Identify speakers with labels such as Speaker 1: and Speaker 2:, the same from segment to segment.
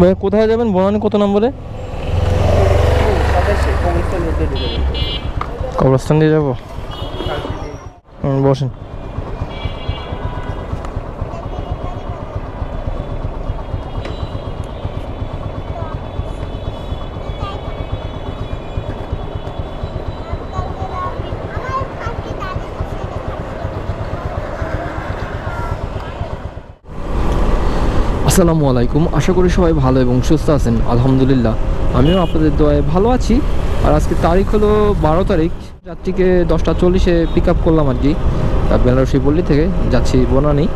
Speaker 1: ভাইয়া কোথায় যাবেন? বনানি কত নম্বরে? কবরস্থান দিয়ে যাব। বসেন। আসসালামু আলাইকুম। আশা করি সবাই ভালো এবং সুস্থ আছেন। আলহামদুলিল্লাহ, আমিও আপনাদের দোয়ায় ভালো আছি। আর আজকে তারিখ হলো বারো তারিখ। যাত্রীকে দশটা চল্লিশে পিক আপ করলাম আর কি। বেনারসি পল্লী থেকে যাচ্ছি বনানি।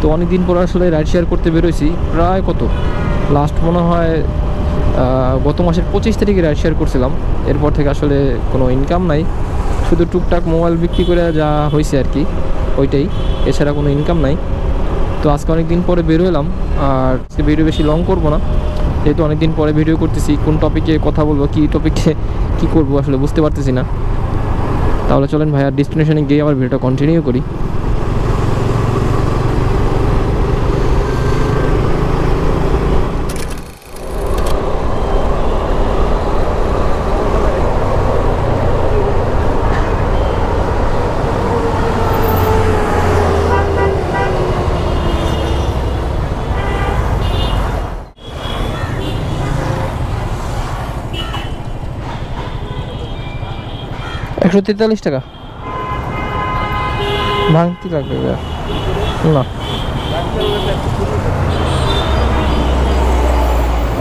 Speaker 1: তো অনেক দিন পর আসলে রাইড শেয়ার করতে বেরোইছি। প্রায় কত? লাস্ট মনে হয় গত মাসের পঁচিশ তারিখে রাইড শেয়ার করছিলাম। এরপর থেকে আসলে কোনো ইনকাম নাই। শুধু টুকটাক মোবাইল বিক্রি করে যা হয়েছে আর কি, ওইটাই। এছাড়া কোনো ইনকাম নাই। তো আজকে অনেক দিন পরে বের হলাম আর সে ভিডিও বেশি লং করব না। যেহেতু অনেক দিন পরে ভিডিও করতেছি, কোন টপিকে কথা বলব, কী টপিকে কী করব আসলে বুঝতে পারতেছি না। তাহলে চলেন ভাই আর ডেস্টিনেশনে গিয়ে আমার ভিডিওটা কন্টিনিউ করি। তেতাল্লিশ টাকা। ভাঙতি লাগবে না।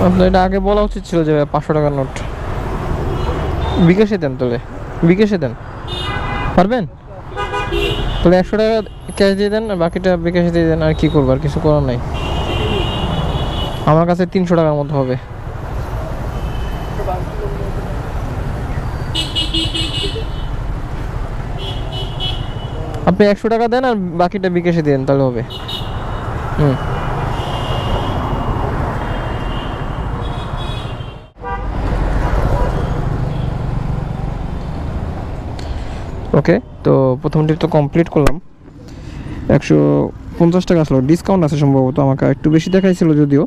Speaker 1: আপনার এটা আগে বলা উচিত ছিল যে পাঁচশো টাকার নোট। বিকাশে দেন তাহলে। বিকাশে দেন। পারবেন? তাহলে একশো টাকা ক্যাশ দিয়ে দেন বাকিটা বিকাশে দিয়ে দেন, আর কি করব, আর কিছু করার নাই। আমার কাছে তিনশো টাকার মতো হবে। আপনি একশো টাকা দেন আর বাকিটা বিকাশে দেন, তাহলে হবে। হুম। ওকে, তো প্রথম ট্রিপ তো কমপ্লিট করলাম। একশো পঞ্চাশ টাকা আসলো। ডিসকাউন্ট আছে সম্ভবত, আমাকে একটু বেশি দেখাইছিল যদিও।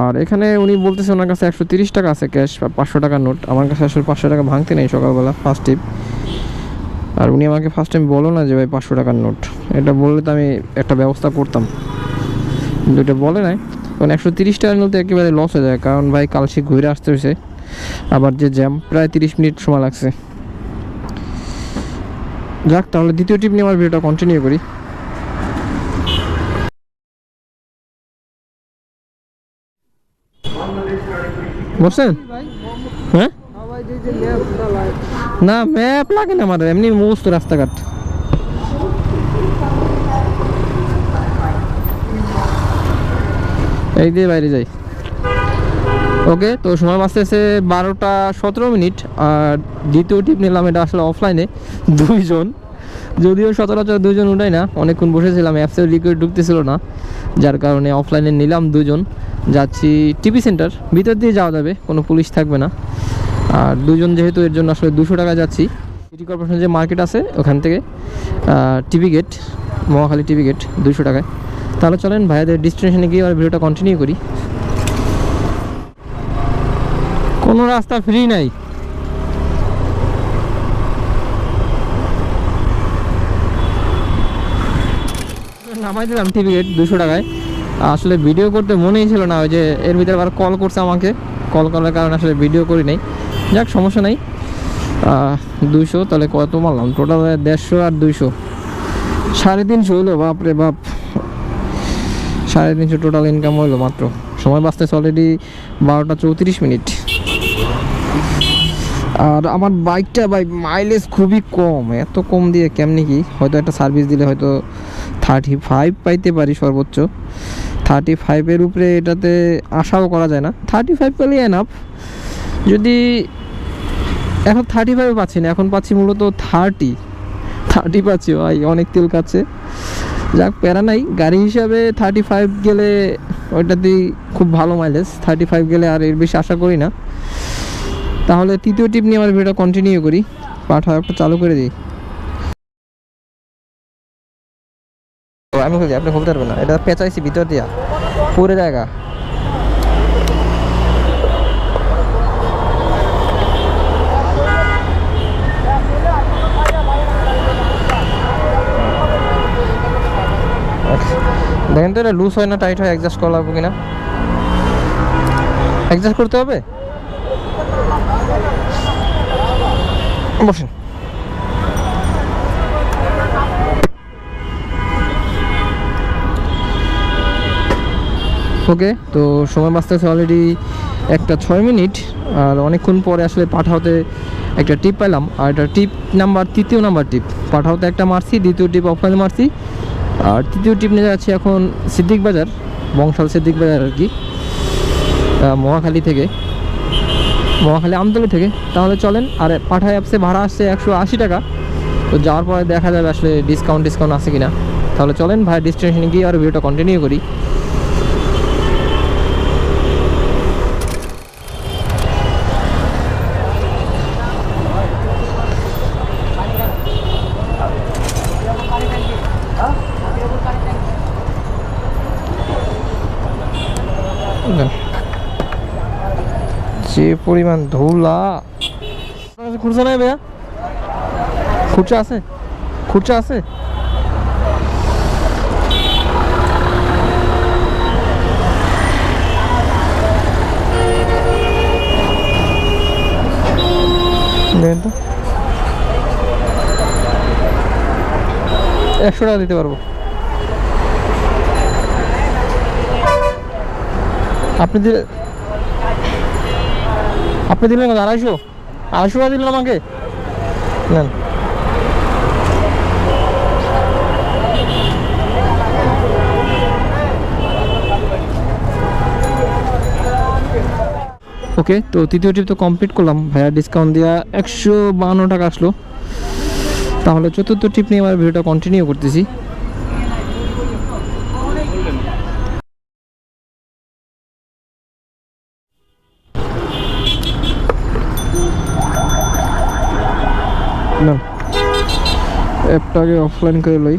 Speaker 1: আর এখানে উনি বলতেছে ওনার কাছে একশো তিরিশ টাকা আছে ক্যাশ পাঁচশো টাকার নোট আমার কাছে আসলে পাঁচশো টাকা ভাঙতে নেই সকালবেলা ফার্স্ট টিপ আর উনি আমাকে ফার্স্ট টাইম বলো না যে ভাই পাঁচশো টাকার নোট এটা বললে তো আমি একটা ব্যবস্থা করতাম। কিন্তু এটা বলে নাই। কারণ একশো তিরিশ টাকার নোট একেবারে লস হয়ে যায়। কারণ ভাই কাল সে ঘুরে আসতে হয়েছে। আবার যে জ্যাম প্রায় তিরিশ মিনিট সময় লাগছে। যাক তাহলে দ্বিতীয় টিপ নিয়ে আমার ভিডিওটা কন্টিনিউ করি। বুঝছেন হ্যাঁ? না ম্যাপ লাগে না আমার এমনি মুখস্থ রাস্তাঘাট। এই দিয়ে বাইরে যাই। ওকে, তো সময় বাঁচতেছে বারোটা সতেরো মিনিট, আর দ্বিতীয় টিপ নিলাম এটা আসলে অফলাইনে দুইজন। যদিও সচরাচর দুজন উঠাই না, অনেকক্ষণ বসেছিলাম অ্যাপসেও লিকুইড ঢুকতেছিল না, যার কারণে অফলাইনে নিলাম দুজন যাচ্ছি টিভি সেন্টার ভিতর দিয়ে যাওয়া যাবে, কোনো পুলিশ থাকবে না। আর দুজন যেহেতু এর জন্য আসলে দুশো টাকা যাচ্ছি, সিটি কর্পোরেশন যে মার্কেট আছে ওখান থেকে TV gate, Mohakhali TV gate, দুশো টাকায়। তাহলে চলেন ভাইয়াদের ডিস্টিনেশনে গিয়ে আর ভিডিওটা কন্টিনিউ করি। কোনো রাস্তা ফ্রি নাই। নামাই দিলাম টিভি গেট দুশো টাকায়। আসলে ভিডিও করতে মনেই ছিল না, ওই যে এর ভিতরে আবার কল করছে আমাকে। কল করার কারণে আসলে ভিডিও করি নাই। যাক, সমস্যা নাই। দুইশো, তাহলে কত মারলাম? টোটাল দেড়শো আর দুইশো। সাড়ে তিনশো হইল বাপরে বাপ। সাড়ে তিনশো টোটাল ইনকাম হইল মাত্র। সময় বাঁচতেছে অলরেডি বারোটা চৌত্রিশ মিনিট। আর আমার বাইকটা ভাই মাইলেজ খুবই কম। এত কম দিয়ে কেমনি কি? হয়তো একটা সার্ভিস দিলে হয়তো থার্টি ফাইভ পাইতে পারি সর্বোচ্চ। থার্টি ফাইভের উপরে এটাতে আশাও করা যায় না। থার্টি ফাইভ পেলেই এনাফ যদি এখন থার্টি ফাইভ পাচ্ছি না, এখন পাচ্ছি মূলত থার্টি থার্টি পাচ্ছি, ভাই, অনেক তেল কাছে যাক, প্যারা নাই। গাড়ি হিসাবে থার্টি ফাইভ গেলে ওইটাতেই খুব ভালো মাইলেজ থার্টি ফাইভ গেলে আর এর বেশি আশা করি না। তাহলে তৃতীয় টিপ নিয়ে আমার ভিডিওটা কন্টিনিউ করি। পাঠা একটা চালু করে দিই। আমি খুলছি আপনি খুলতে পারবেন না। এটা পেঁচাইছি ভিতর দিয়া। পুরো জায়গা। দেখেন তো, এটা লুজ হয় না টাইট হয় অ্যাডজাস্ট করা লাগবে কিনা? অ্যাডজাস্ট করতে হবে? বসুন। ওকে, তো সময় বাঁচতেছে অলরেডি একটা ছয় মিনিট, আর অনেকক্ষণ পরে আসলে পাঠাওতে একটা টিপ পেলাম আর এটা টিপ নাম্বার তৃতীয় নাম্বার টিপ পাঠাওতে একটা মারছি, দ্বিতীয় টিপ অফলাইনে মারছি। আর তৃতীয় টিপ নিয়ে যাচ্ছি এখন সিদ্দিক বাজার, বংশাল সিদ্দিক বাজার আর কি মহাখালী থেকে। মহাখালী আমতলি থেকে। তাহলে চলেন, আর পাঠায় অ্যাপসে ভাড়া আসছে একশো আশি টাকা। তো যাওয়ার পরে দেখা যাবে আসলে ডিসকাউন্ট ডিসকাউন্ট আছে কিনা। তাহলে চলেন ভাই ডেস্টিনেশনে গিয়ে আর ভিডিওটা কন্টিনিউ করি দেন। যে পরিমাণ ধুলা। খুচরা নাই ভাইয়া? খুচরা আছে? খুচরা আছে? একশো টাকা দিতে পারব। আপনি দিলে আপনি দিলেন কত আড়াইশো আড়াইশো টাকা দিলেন আমাকে। নেন। ওকে তো তৃতীয় ট্রিপ তো কমপ্লিট করলাম। ভাইয়া ডিসকাউন্ট দেওয়া একশো টাকা আসলো। তাহলে চতুর্থ ট্রিপ নিয়ে আমার ভিডিওটা কন্টিনিউ করতেছি। না অ্যাপটা আগে অফলাইন করে লই।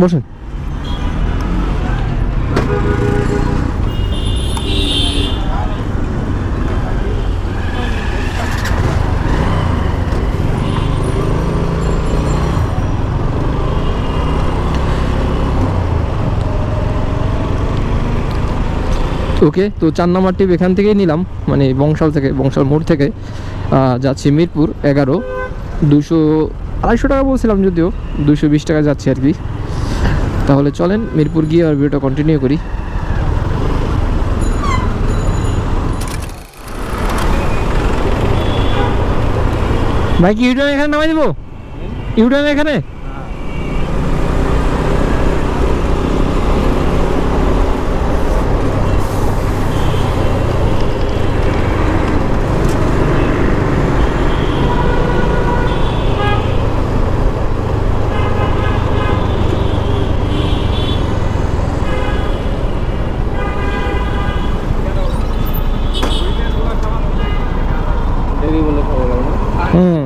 Speaker 1: বসেন। ওকে, তো চার নাম্বার টিপ এখান থেকেই নিলাম মানে বংশাল থেকে, বংশাল মোড় থেকে। যাচ্ছি মিরপুর এগারো। দুশো আড়াইশো টাকা বলছিলাম যদিও, দুশো বিশ টাকা যাচ্ছে আর কি। তাহলে চলেন মিরপুর গিয়ে আর ভিডিওটা কন্টিনিউ করি। ভাই কি ইউটার্ন এখানে নামাই দিব? ইউটার্ন এখানে হুম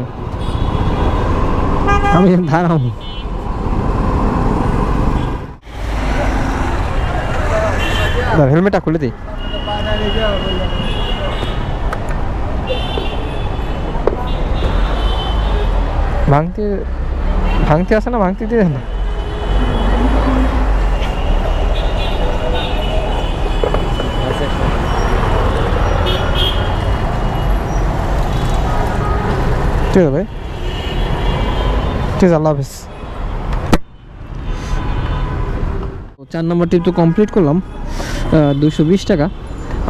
Speaker 1: আমি দাঁড়াও। হেলমেটটা খুলে দিই ভাঙতে ভাঙতে আসে না ভাঙতে দিয়ে না। ঠিক আছে ভাই। ঠিক আছে আল্লাহ হাফিজ। চার নম্বর টিপ তো কমপ্লিট করলাম দুশো বিশ টাকা।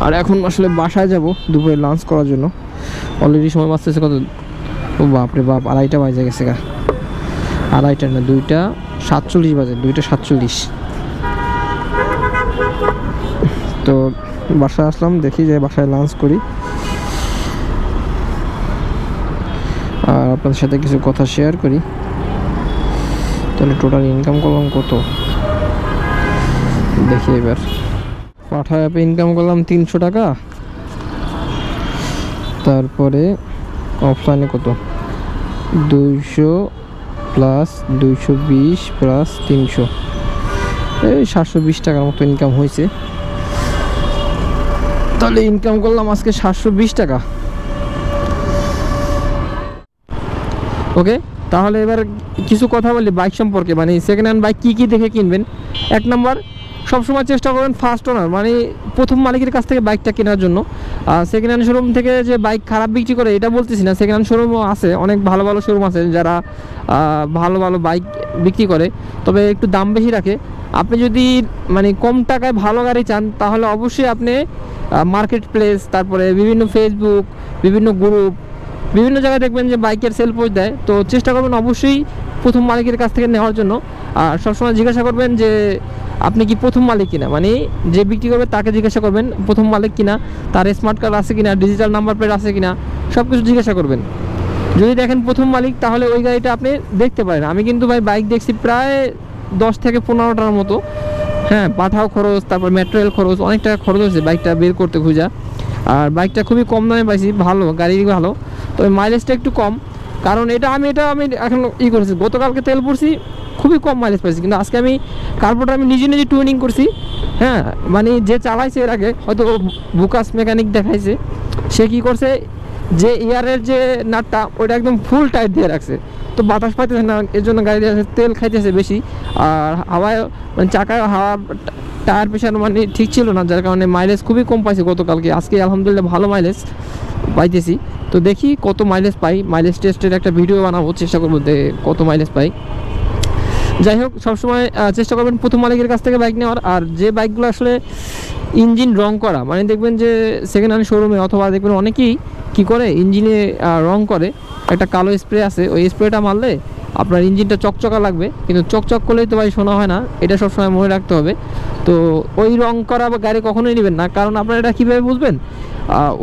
Speaker 1: আর এখন আসলে বাসায় যাব দুপুরে লাঞ্চ করার জন্য। অলরেডি সময় বাঁচতেছে কত? ও বাপরে বাপ, আড়াইটা বাজে গেছে গা। আড়াইটা না, দুইটা সাতচল্লিশ বাজে, দুইটা সাতচল্লিশ। তো বাসায় আসলাম, দেখি যে বাসায় লাঞ্চ করি। আর আপনাদের সাথে কিছু কথা শেয়ার করি। তাহলে টোটাল ইনকাম করলাম কত? দেখি এবার। পাঠা অ্যাপে ইনকাম করলাম তিনশো টাকা। তারপরে অফলাইনে কত? দুইশো প্লাস দুইশো বিশ প্লাস তিনশো। এই সাতশো বিশ টাকার মতো ইনকাম হয়েছে। তাহলে ইনকাম করলাম আজকে সাতশো বিশ টাকা। ওকে তাহলে এবার কিছু কথা বলি বাইক সম্পর্কে। মানে সেকেন্ড হ্যান্ড বাইক কী কী দেখে কিনবেন? এক নম্বর সবসময় চেষ্টা করবেন ফার্স্ট ওনার মানে প্রথম মালিকের কাছ থেকে বাইকটা কেনার জন্য। সেকেন্ড হ্যান্ড শোরুম থেকে যে বাইক খারাপ বিক্রি করে, এটা বলতেছি না। সেকেন্ড হ্যান্ড শোরুমও আছে, অনেক ভালো ভালো শোরুম আছে যারা ভালো ভালো বাইক বিক্রি করে। তবে একটু দাম বেশি রাখে। আপনি যদি মানে কম টাকায় ভালো গাড়ি চান, তাহলে অবশ্যই আপনি মার্কেট প্লেস তারপরে বিভিন্ন ফেসবুক বিভিন্ন গ্রুপ বিভিন্ন জায়গায় দেখবেন যে বাইকের সেল পোস্ট দেয়। তো চেষ্টা করবেন অবশ্যই প্রথম মালিকের কাছ থেকে নেওয়ার জন্য। আর সবসময় জিজ্ঞাসা করবেন যে, আপনি কি প্রথম মালিক কিনা? মানে যে বিক্রি করবে তাকে জিজ্ঞাসা করবেন, প্রথম মালিক কিনা? তার স্মার্ট কার্ড আছে কিনা? ডিজিটাল নাম্বার প্লেট আছে কিনা? সব কিছু জিজ্ঞাসা করবেন। যদি দেখেন প্রথম মালিক, তাহলে ওই গাড়িটা আপনি দেখতে পারেন। আমি কিন্তু ভাই বাইক দেখছি প্রায় দশ থেকে পনেরোটার মতো। হ্যাঁ পাঠাও খরচ, তারপর মেটেরিয়াল খরচ, অনেক টাকা খরচ হয়েছে বাইকটা বের করতে খুঁজা। আর বাইকটা খুবই কম দামে পাইছি, ভালো গাড়ি ভালো। তবে মাইলেজটা একটু কম। কারণ এটা আমি এটা আমি এখন ই করেছি, গতকালকে তেল পড়ছি খুবই কম মাইলেজ পাইছি। কিন্তু আজকে আমি কার্বোটা আমি নিজে নিজে টুইনিং করছি। হ্যাঁ মানে যে চালাইছে এর আগে, হয়তো বুকাস মেকানিক দেখাইছে, সে কি করছে, যে ইয়ারের যে নাটটা ওটা একদম ফুল টাইট দিয়ে রাখছে। তো বাতাস পাইতেছে না, এর জন্য গাড়ি তেল খাইতেছে বেশি। আর হাওয়ায় মানে চাকায় হাওয়া, টায়ার প্রেশার মানে ঠিক ছিল না, যার কারণে মাইলেজ খুবই কম পাইছে গতকালকে। আজকে আলহামদুলিল্লাহ ভালো মাইলেজ পাইতেছি। তো দেখি কত মাইলেজ পাই। মাইলেজ টেস্টের একটা ভিডিও বানাবো, চেষ্টা করব কত মাইলেজ পাই। যাই হোক, সবসময় চেষ্টা করবেন প্রথম মালিকের কাছ থেকে বাইক নেওয়ার। আর যে বাইকগুলো আসলে ইঞ্জিন রং করা মানে দেখবেন যে সেকেন্ড হ্যান্ড শোরুমে অথবা দেখবেন অনেকেই কি করে ইঞ্জিনে রং করে। একটা কালো স্প্রে আছে, ওই স্প্রেটা মারলে আপনার ইঞ্জিনটা চকচকা লাগবে, কিন্তু চকচক করলেই তো ভাই শোনা হয় না, এটা সবসময় মনে রাখতে হবে। তো ওই রং করা বা গাড়ি কখনোই নেবেন না, কারণ আপনারা এটা কীভাবে বুঝবেন?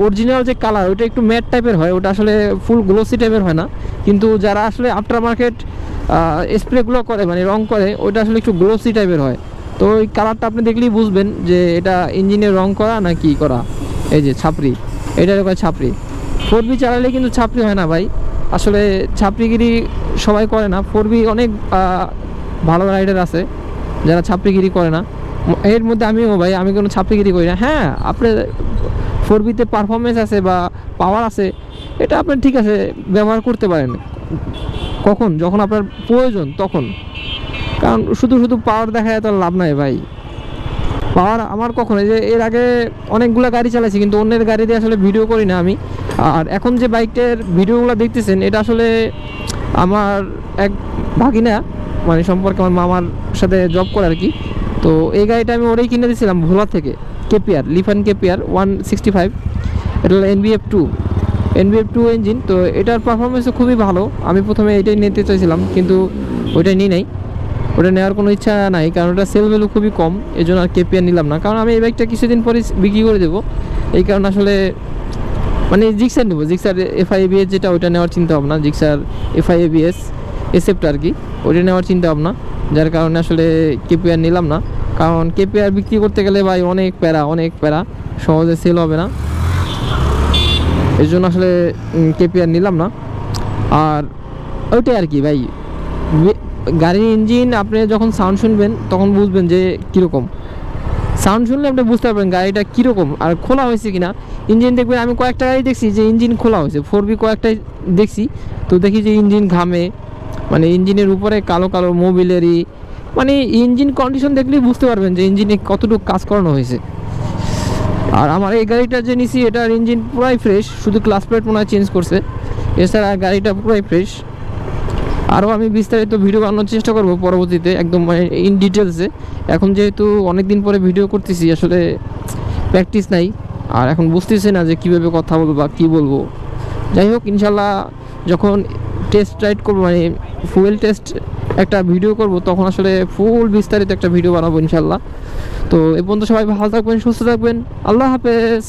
Speaker 1: অরিজিনাল যে কালার ওটা একটু ম্যাট টাইপের হয়, ওটা আসলে ফুল গ্লোসি টাইপের হয় না। কিন্তু যারা আসলে আফটার মার্কেট স্প্রেগুলো করে মানে রং করে ওটা আসলে একটু গ্লোসি টাইপের হয়। তো ওই কালারটা আপনি দেখলেই বুঝবেন যে এটা ইঞ্জিনের রং করা না কি করা। এই যে ছাপরি এটার কয় ছাপরি ফোর বি চালালে কিন্তু ছাপরি হয় না ভাই। আসলে ছাপরিগিরি সবাই করে না। ফোর বি অনেক ভালো রাইডার আছে, যারা ছাপরিগিরি করে না। এর মধ্যে আমিও ভাই, আমি কোনো ছাপরিগিরি করি না। হ্যাঁ আপনার ফোর বিতে পারফরমেন্স আছে বা পাওয়ার আছে, এটা আপনি ঠিক আছে, ব্যবহার করতে পারেন। কখন? যখন আপনার প্রয়োজন, তখন। কারণ শুধু শুধু পাওয়ার দেখায় তো লাভ নাই ভাই। পাওয়ার আমার কখন? এই যে, এর আগে অনেকগুলো গাড়ি চালাইছি, কিন্তু অন্যের গাড়ি দিয়ে আসলে ভিডিও করি না আমি। আর এখন যে বাইকটার ভিডিওগুলো দেখতেছেন, এটা আসলে আমার এক ভাগিনা মানে সম্পর্কে আমার মামার সাথে জব করে আর কি তো এই গাড়িটা আমি ওরাই কিনে দিয়েছিলাম ভোলা থেকে KPR Lifan KPR one sixty five এটা হলো NBF two NBF two engine তো এটার পারফরমেন্সও খুবই ভালো। আমি প্রথমে এটাই নিতে চাইছিলাম, কিন্তু ওইটাই নিই নাই। ওটা নেওয়ার কোনো ইচ্ছা নাই, কারণ ওটা সেল ভ্যালু খুবই কম এই জন্য আর কেপিআর নিলাম না। কারণ আমি এই বাইকটা কিছুদিন পরে বিক্রি করে দেবো। এই কারণে আসলে মানে জিক্সার নেব জিক্সার এফআই এবিএস যেটা ওইটা নেওয়ার চিন্তা ভাবনা জিক্সার এফআই এবিএস এসেপ্ট আর কি, ওইটা নেওয়ার চিন্তা ভাবনা, যার কারণে আসলে কেপিআর নিলাম না, কারণ কেপিআর বিক্রি করতে গেলে ভাই অনেক প্যারা অনেক প্যারা, সহজে সেল হবে না। এই জন্য আসলে কেপিআর নিলাম না। আর ওইটাই আর কি ভাই গাড়ির ইঞ্জিন আপনি যখন সাউন্ড শুনবেন, তখন বুঝবেন যে কীরকম। সাউন্ড শুনলে আপনি বুঝতে পারবেন গাড়িটা কীরকম, আর খোলা হয়েছে কিনা। ইঞ্জিন দেখবেন, আমি কয়েকটা গাড়ি দেখছি যে ইঞ্জিন খোলা হয়েছে। ফোর বি কয়েকটাই দেখছি, তো দেখি যে ইঞ্জিন ঘামে। মানে ইঞ্জিনের উপরে কালো কালো মোবিলেরই মানে ইঞ্জিন কন্ডিশন দেখলেই বুঝতে পারবেন যে ইঞ্জিনে কতটুকু কাজ করানো হয়েছে। আর আমার এই গাড়িটা যে নিছি, এটার ইঞ্জিন পুরাই ফ্রেশ শুধু ক্লাস প্লেট মনে হয় চেঞ্জ করছে। এছাড়া গাড়িটা পুরাই ফ্রেশ আরও আমি বিস্তারিত ভিডিও বানানোর চেষ্টা করব পরবর্তীতে, একদম মানে ইন ডিটেলসে এখন যেহেতু অনেক দিন পরে ভিডিও করতেছি, আসলে প্র্যাকটিস নাই। আর এখন বুঝতেছি না যে কীভাবে কথা বলব বা কী বলব। যাই হোক ইনশাল্লাহ যখন টেস্ট রাইড করব মানে ফুয়েল টেস্ট একটা ভিডিও করব, তখন আসলে ফুল বিস্তারিত একটা ভিডিও বানাবো ইনশাল্লাহ তো এ পর্যন্ত সবাই ভালো থাকবেন, সুস্থ থাকবেন। আল্লাহ হাফেজ।